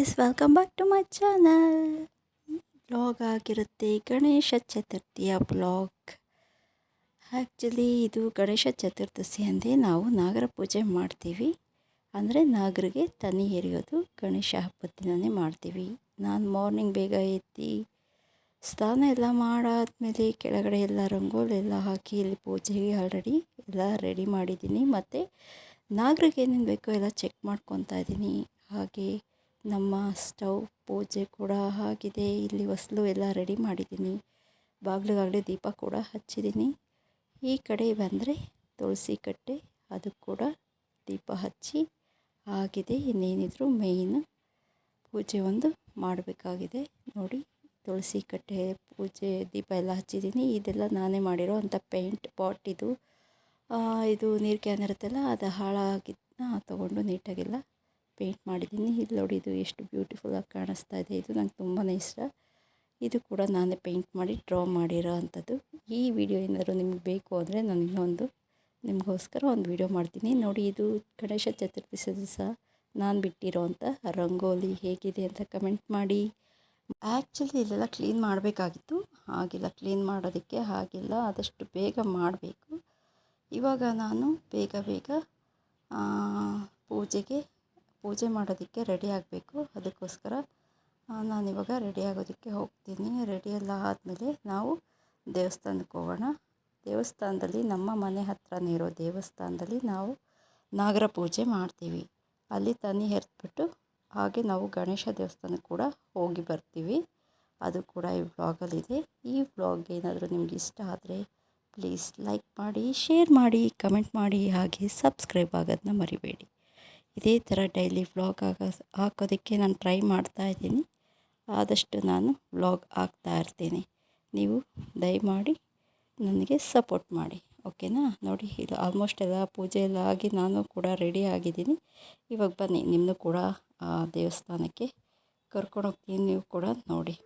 Guys welcome back to my channel blog ಆಗಿರುತ್ತೆ, Ganesha ಚತುರ್ಥಿಯ blog actually ಇದು ಗಣೇಶ ಚತುರ್ದಶಿ ಅಂದರೆ ನಾವು ನಾಗರ ಪೂಜೆ ಮಾಡ್ತೀವಿ. ಅಂದರೆ ನಾಗರಿಗೆ ತನಿ ಎರಿಯೋದು ಗಣೇಶ ಹಬ್ಬದ ದಿನವೇ ಮಾಡ್ತೀವಿ. ನಾನು ಮಾರ್ನಿಂಗ್ ಬೇಗ ಎದ್ದು, ಸ್ನಾನ ಎಲ್ಲ ಮಾಡಾದ್ಮೇಲೆ ಕೆಳಗಡೆ ಎಲ್ಲ ರಂಗೋಲಿ ಎಲ್ಲ ಹಾಕಿ ಇಲ್ಲಿ ಪೂಜೆಗೆ ಆಲ್ರೆಡಿ ಎಲ್ಲ ರೆಡಿ ಮಾಡಿದ್ದೀನಿ. ಮತ್ತು ನಾಗರಿಗೆ ಏನೇನು ಬೇಕೋ ಎಲ್ಲ ಚೆಕ್ ಮಾಡ್ಕೊತಾ ಇದ್ದೀನಿ ಹಾಗೆ ನಮ್ಮ ಸ್ಟವ್ ಪೂಜೆ ಕೂಡ ಆಗಿದೆ. ಇಲ್ಲಿ ಹೊಸ್ಲು ಎಲ್ಲ ರೆಡಿ ಮಾಡಿದ್ದೀನಿ. ಬಾಗಿಲಿಗಾಗಲೇ ದೀಪ ಕೂಡ ಹಚ್ಚಿದ್ದೀನಿ. ಈ ಕಡೆ ಬಂದರೆ ತುಳಸಿ ಕಟ್ಟೆ, ಅದು ಕೂಡ ದೀಪ ಹಚ್ಚಿ ಆಗಿದೆ. ಇನ್ನೇನಿದ್ರು ಮೇಯ್ನ್ ಪೂಜೆ ಒಂದು ಮಾಡಬೇಕಾಗಿದೆ. ನೋಡಿ, ತುಳಸಿ ಕಟ್ಟೆ, ಪೂಜೆ, ದೀಪ ಎಲ್ಲ ಹಚ್ಚಿದ್ದೀನಿ. ಇದೆಲ್ಲ ನಾನೇ ಮಾಡಿರೋ ಅಂಥ ಪೇಂಟ್ ಪಾಟ್ ಇದು. ಇದು ನೀರು ಕ್ಯಾನ್ ಇರುತ್ತಲ್ಲ, ಅದು ಹಾಳಾಗಿದ್ದನ್ನ ತೊಗೊಂಡು ನೀಟಾಗೆಲ್ಲ ಪೇಂಟ್ ಮಾಡಿದ್ದೀನಿ. ಇಲ್ಲಿ ನೋಡಿ ಇದು ಎಷ್ಟು ಬ್ಯೂಟಿಫುಲ್ಲಾಗಿ ಕಾಣಿಸ್ತಾ ಇದೆ. ಇದು ನಂಗೆ ತುಂಬಾ ಇಷ್ಟ. ಇದು ಕೂಡ ನಾನೇ ಪೇಂಟ್ ಮಾಡಿ ಡ್ರಾ ಮಾಡಿರೋ ಅಂಥದ್ದು. ಈ ವಿಡಿಯೋ ಏನಾದರೂ ನಿಮ್ಗೆ ಬೇಕು ಅಂದರೆ ನಾನು ಇನ್ನೊಂದು ನಿಮಗೋಸ್ಕರ ಒಂದು ವಿಡಿಯೋ ಮಾಡ್ತೀನಿ. ನೋಡಿ ಇದು ಗಣೇಶ ಚತುರ್ಥಿ ದಿವಸ ನಾನು ಬಿಟ್ಟಿರೋ ಅಂಥ ರಂಗೋಲಿ ಹೇಗಿದೆ ಅಂತ ಕಮೆಂಟ್ ಮಾಡಿ. ಆ್ಯಕ್ಚುಲಿ ಇಲ್ಲೆಲ್ಲ ಕ್ಲೀನ್ ಮಾಡಬೇಕಾಗಿತ್ತು. ಹಾಗಿಲ್ಲ ಕ್ಲೀನ್ ಮಾಡೋದಕ್ಕೆ ಆಗಿಲ್ಲ ಆದಷ್ಟು ಬೇಗ ಮಾಡಬೇಕು. ಇವಾಗ ನಾನು ಬೇಗ ಬೇಗ ಪೂಜೆಗೆ ಪೂಜೆ ಮಾಡೋದಕ್ಕೆ ರೆಡಿ ಆಗಬೇಕು. ಅದಕ್ಕೋಸ್ಕರ ನಾನಿವಾಗ ರೆಡಿ ಆಗೋದಕ್ಕೆ ಹೋಗ್ತೀನಿ. ರೆಡಿ ಎಲ್ಲ ಆದಮೇಲೆ ನಾವು ದೇವಸ್ಥಾನಕ್ಕೆ ಹೋಗೋಣ. ದೇವಸ್ಥಾನದಲ್ಲಿ ನಮ್ಮ ಮನೆ ಹತ್ರನೇ ಇರೋ ದೇವಸ್ಥಾನದಲ್ಲಿ ನಾವು ನಾಗರ ಪೂಜೆ ಮಾಡ್ತೀವಿ. ಅಲ್ಲಿ ತನಿ ಹೆರ್ತ್ಬಿಟ್ಟು ಹಾಗೆ ನಾವು ಗಣೇಶ ದೇವಸ್ಥಾನಕ್ಕೆ ಕೂಡ ಹೋಗಿ ಬರ್ತೀವಿ. ಅದು ಕೂಡ ಈ ವ್ಲಾಗಲ್ಲಿದೆ. ಈ ವ್ಲಾಗ್ ಏನಾದರೂ ನಿಮ್ಗೆ ಇಷ್ಟ ಆದರೆ ಪ್ಲೀಸ್ ಲೈಕ್ ಮಾಡಿ, ಶೇರ್ ಮಾಡಿ, ಕಮೆಂಟ್ ಮಾಡಿ, ಹಾಗೆ ಸಬ್ಸ್ಕ್ರೈಬ್ ಆಗೋದನ್ನ ಮರಿಬೇಡಿ. ಇದೇ ಥರ ಡೈಲಿ ವ್ಲಾಗ್ ಆಗ ಹಾಕೋದಕ್ಕೆ ನಾನು ಟ್ರೈ ಮಾಡ್ತಾ ಇದ್ದೀನಿ. ಆದಷ್ಟು ನಾನು ವ್ಲಾಗ್ ಹಾಕ್ತಾ ಇರ್ತೀನಿ. ನೀವು ದಯಮಾಡಿ ನನಗೆ ಸಪೋರ್ಟ್ ಮಾಡಿ. ಓಕೆನಾ? ನೋಡಿ, ಇದು ಆಲ್ಮೋಸ್ಟ್ ಎಲ್ಲ ಪೂಜೆ ಎಲ್ಲ ಆಗಿ ನಾನು ಕೂಡ ರೆಡಿ ಆಗಿದ್ದೀನಿ. ಇವಾಗ ಬನ್ನಿ ನಿಮ್ಮನ್ನು ಕೂಡ ದೇವಸ್ಥಾನಕ್ಕೆ ಕರ್ಕೊಂಡೋಗ್ತೀನಿ ನೀವು ಕೂಡ ನೋಡಿ.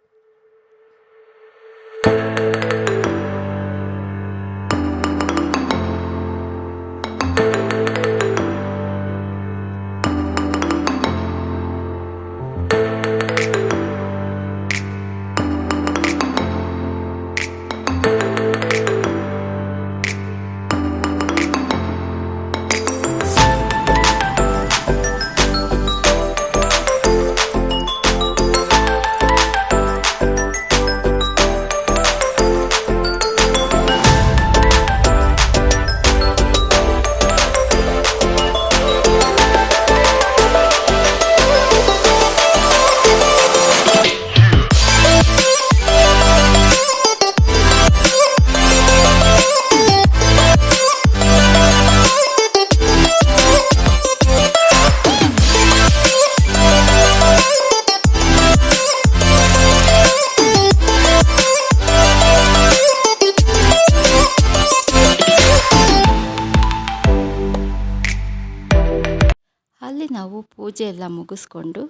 ನಾವು ಪೂಜೆ ಎಲ್ಲ ಮುಗಿಸ್ಕೊಂಡು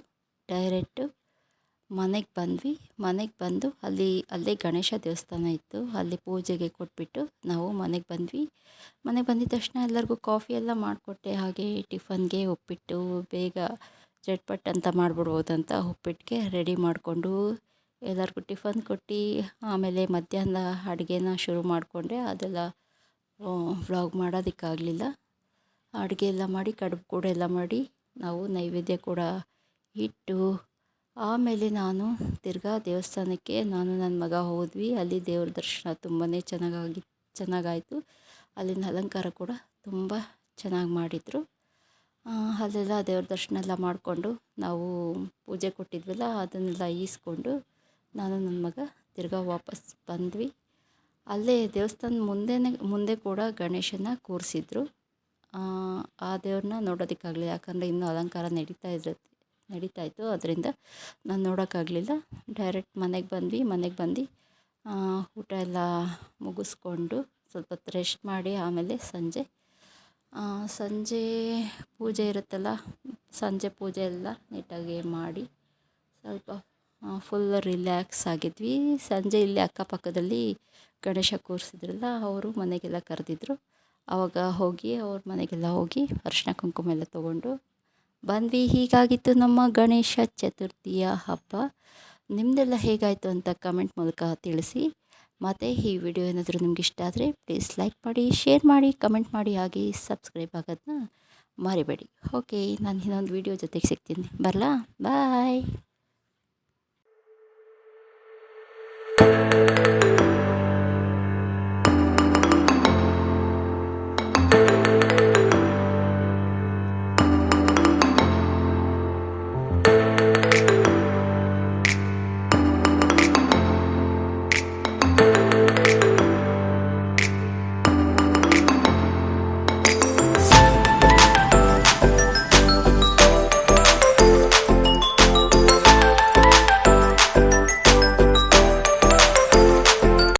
ಡೈರೆಕ್ಟು ಮನೆಗೆ ಬಂದ್ವಿ. ಮನೆಗೆ ಬಂದು ಅಲ್ಲಿ, ಅಲ್ಲೇ ಗಣೇಶ ದೇವಸ್ಥಾನ ಇತ್ತು. ಅಲ್ಲಿ ಪೂಜೆಗೆ ಕೊಟ್ಬಿಟ್ಟು ನಾವು ಮನೆಗೆ ಬಂದ್ವಿ. ಮನೆಗೆ ಬಂದಿದ ತಕ್ಷಣ ಎಲ್ಲರಿಗೂ ಕಾಫಿ ಎಲ್ಲ ಮಾಡಿಕೊಟ್ಟೆ. ಹಾಗೆ ಟಿಫನ್ಗೆ ಉಪ್ಪಿಟ್ಟು, ಬೇಗ ಚಟ್ಪಟ್ ಅಂತ ಮಾಡಿಬಿಡ್ಬೋದಂತ ಉಪ್ಪಿಟ್ಟಿಗೆ ರೆಡಿ ಮಾಡಿಕೊಂಡು ಎಲ್ಲರಿಗೂ ಟಿಫನ್ ಕೊಟ್ಟು ಆಮೇಲೆ ಮಧ್ಯಾಹ್ನ ಅಡುಗೆನ ಶುರು ಮಾಡಿಕೊಂಡೆ ಅದೆಲ್ಲ ವ್ಲಾಗ್ ಮಾಡೋದಕ್ಕಾಗಲಿಲ್ಲ. ಅಡುಗೆ ಎಲ್ಲ ಮಾಡಿ, ಕಡುಬು ಕೂಡ ಎಲ್ಲ ಮಾಡಿ ನಾವು ನೈವೇದ್ಯ ಕೂಡ ಇಟ್ಟು ಆಮೇಲೆ ನಾನು ತಿರ್ಗಾ ದೇವಸ್ಥಾನಕ್ಕೆ ನಾನು ನನ್ನ ಮಗ ಹೋದ್ವಿ. ಅಲ್ಲಿ ದೇವ್ರ ದರ್ಶನ ತುಂಬಾ ಚೆನ್ನಾಗಾಗಿ, ಚೆನ್ನಾಗಾಯಿತು. ಅಲ್ಲಿನ ಅಲಂಕಾರ ಕೂಡ ತುಂಬ ಚೆನ್ನಾಗಿ ಮಾಡಿದರು. ಅಲ್ಲೆಲ್ಲ ದೇವ್ರ ದರ್ಶನ ಎಲ್ಲ ಮಾಡಿಕೊಂಡು ನಾವು ಪೂಜೆ ಕೊಟ್ಟಿದ್ವಲ್ಲ, ಅದನ್ನೆಲ್ಲ ಈಸ್ಕೊಂಡು ನಾನು ನನ್ನ ಮಗ ತಿರ್ಗಾ ವಾಪಸ್ ಬಂದ್ವಿ. ಅಲ್ಲೇ ದೇವಸ್ಥಾನ ಮುಂದೆನೇ, ಮುಂದೆ ಕೂಡ ಗಣೇಶನ ಕೂರಿಸಿದ್ರು. ಆ ದೇವ್ರನ್ನ ನೋಡೋದಕ್ಕಾಗಲಿಲ್ಲ. ಯಾಕಂದರೆ ಇನ್ನೂ ಅಲಂಕಾರ ನಡೀತಾ ಇರುತ್ತೆ, ನಡೀತಾ ಇತ್ತು. ಅದರಿಂದ ನಾನು ನೋಡೋಕ್ಕಾಗಲಿಲ್ಲ. ಡೈರೆಕ್ಟ್ ಮನೆಗೆ ಬಂದ್ವಿ. ಮನೆಗೆ ಬಂದು ಊಟ ಎಲ್ಲ ಮುಗಿಸ್ಕೊಂಡು ಸ್ವಲ್ಪ ಹೊತ್ತು ರೆಸ್ಟ್ ಮಾಡಿ ಆಮೇಲೆ ಸಂಜೆ ಸಂಜೆ ಪೂಜೆ ಇರುತ್ತಲ್ಲ, ಸಂಜೆ ಪೂಜೆ ಎಲ್ಲ ನೀಟಾಗಿ ಮಾಡಿ ಸ್ವಲ್ಪ ಫುಲ್ ರಿಲ್ಯಾಕ್ಸ್ ಆಗಿದ್ವಿ. ಸಂಜೆ ಇಲ್ಲಿ ಅಕ್ಕಪಕ್ಕದಲ್ಲಿ ಗಣೇಶ ಕೂರಿಸಿದ್ರಲ್ಲ, ಅವರು ಮನೆಗೆಲ್ಲ ಕರೆದಿದ್ರು. ಆವಾಗ ಹೋಗಿ ಅವ್ರ ಮನೆಗೆಲ್ಲ ಹೋಗಿ ಅರಿಶಿನ ಕುಂಕುಮ ಎಲ್ಲ ತೊಗೊಂಡು ಬಂದ್ವಿ. ಹೀಗಾಗಿತ್ತು ನಮ್ಮ ಗಣೇಶ ಚತುರ್ಥಿಯ ಹಬ್ಬ. ನಿಮ್ಮದೆಲ್ಲ ಹೇಗಾಯಿತು ಅಂತ ಕಮೆಂಟ್ ಮೂಲಕ ತಿಳಿಸಿ. ಮತ್ತು ಈ ವಿಡಿಯೋ ಏನಾದರೂ ನಿಮ್ಗೆ ಇಷ್ಟ ಆದರೆ ಪ್ಲೀಸ್ ಲೈಕ್ ಮಾಡಿ ಶೇರ್ ಮಾಡಿ ಕಮೆಂಟ್ ಮಾಡಿ, ಹಾಗೆ ಸಬ್ಸ್ಕ್ರೈಬ್ ಆಗೋದನ್ನ ಮರಿಬೇಡಿ. ಓಕೆ ನಾನು ಇನ್ನೊಂದು ವಿಡಿಯೋ ಜೊತೆಗೆ ಸಿಗ್ತೀನಿ. ಬರಲಾ? ಬಾಯ್